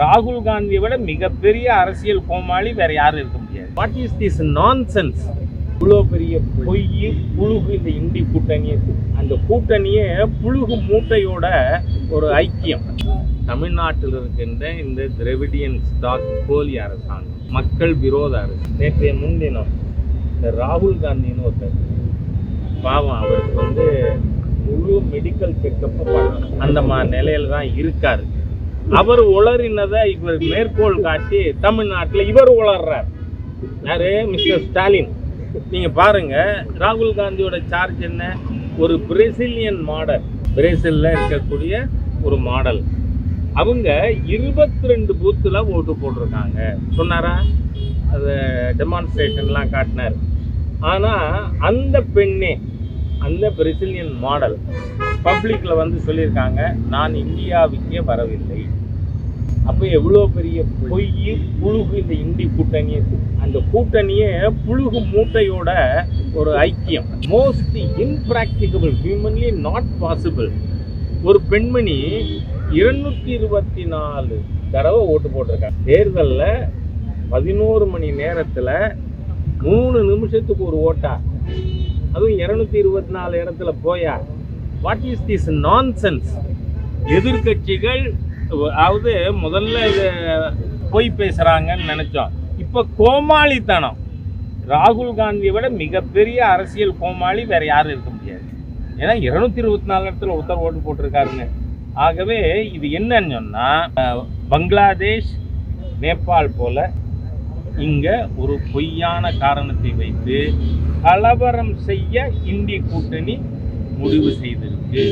ராகுல் காந்தியை விட மிகப்பெரிய அரசியல் கோமாளி வேற யாரும் இருக்க முடியாது. வாட் இஸ் திஸ் நான்சென்ஸ் இவ்வளோ பெரிய பொய் புழுகு இந்த இந்தி கூட்டணி அந்த கூட்டணியே புழுகு மூட்டையோட ஒரு ஐக்கியம். தமிழ்நாட்டில் இருக்கின்ற இந்த திரவிடியன் ஸ்டாக் போலி அரசாங்கம் மக்கள் விரோத அரசு. நேற்றைய முன்தினம் இந்த ராகுல் காந்தின்னு ஒருத்தர் பாவம் அவருக்கு வந்து முழு மெடிக்கல் செக்கப் பண்ணணும். அந்த மாதிரி நிலையில தான் இருக்காரு. அவர் உளறினதை இவர் மேற்கோள் காட்டி தமிழ்நாட்டில் இவர் உளர்றார். யாரு? மிஸ்டர் ஸ்டாலின். நீங்க பாருங்க ராகுல் காந்தியோட சார்ஜ் என்ன? ஒரு பிரேசிலியன் மாடல் பிரேசில்ல இருக்கக்கூடிய ஒரு மாடல் அவங்க இருபத்தி ரெண்டு பூத்துல ஓட்டு போட்டிருக்காங்க. சொன்னாரா? அது டெமான்ஸ்ட்ரேஷன்லாம் காட்டினார். ஆனா அந்த பெண்ணே அந்த பிரேசிலியன் மாடல் பப்ளிக்கில் வந்து சொல்லியிருக்காங்க நான் இந்தியாவுக்கே வரவில்லை. அப்போ எவ்வளோ பெரிய பொய் புழுகு இந்த இந்தி கூட்டணி அந்த கூட்டணியே புழுகு மூட்டையோட ஒரு ஐக்கியம். Most impracticable humanly not possible ஒரு பெண்மணி இருநூத்தி இருபத்தி நாலு தடவை ஓட்டு போட்டிருக்காங்க. தேர்தலில் பதினோரு மணி நேரத்தில் மூணு நிமிஷத்துக்கு ஒரு ஓட்டா. அதுவும் இரநூத்தி இருபத்தி நாலு இடத்துல போயா. What is this nonsense எதிர்கட்சிகள் அதாவது முதல்ல இது பொய் பேசுகிறாங்கன்னு நினச்சோம். இப்போ கோமாளித்தனம். ராகுல் காந்தியை விட மிகப்பெரிய அரசியல் கோமாளி வேறு யாரும் இருக்க முடியாது. ஏன்னா இருநூத்தி இருபத்தி நாலு இடத்துல ஒருத்தர் ஓட்டு போட்டிருக்காருங்க ஆகவே இது என்னன்னு சொன்னால் பங்களாதேஷ் நேபாள் போல இங்கே ஒரு பொய்யான காரணத்தை வைத்து கலவரம் செய்ய இந்திய கூட்டணி முடிவு செய்திருக்கு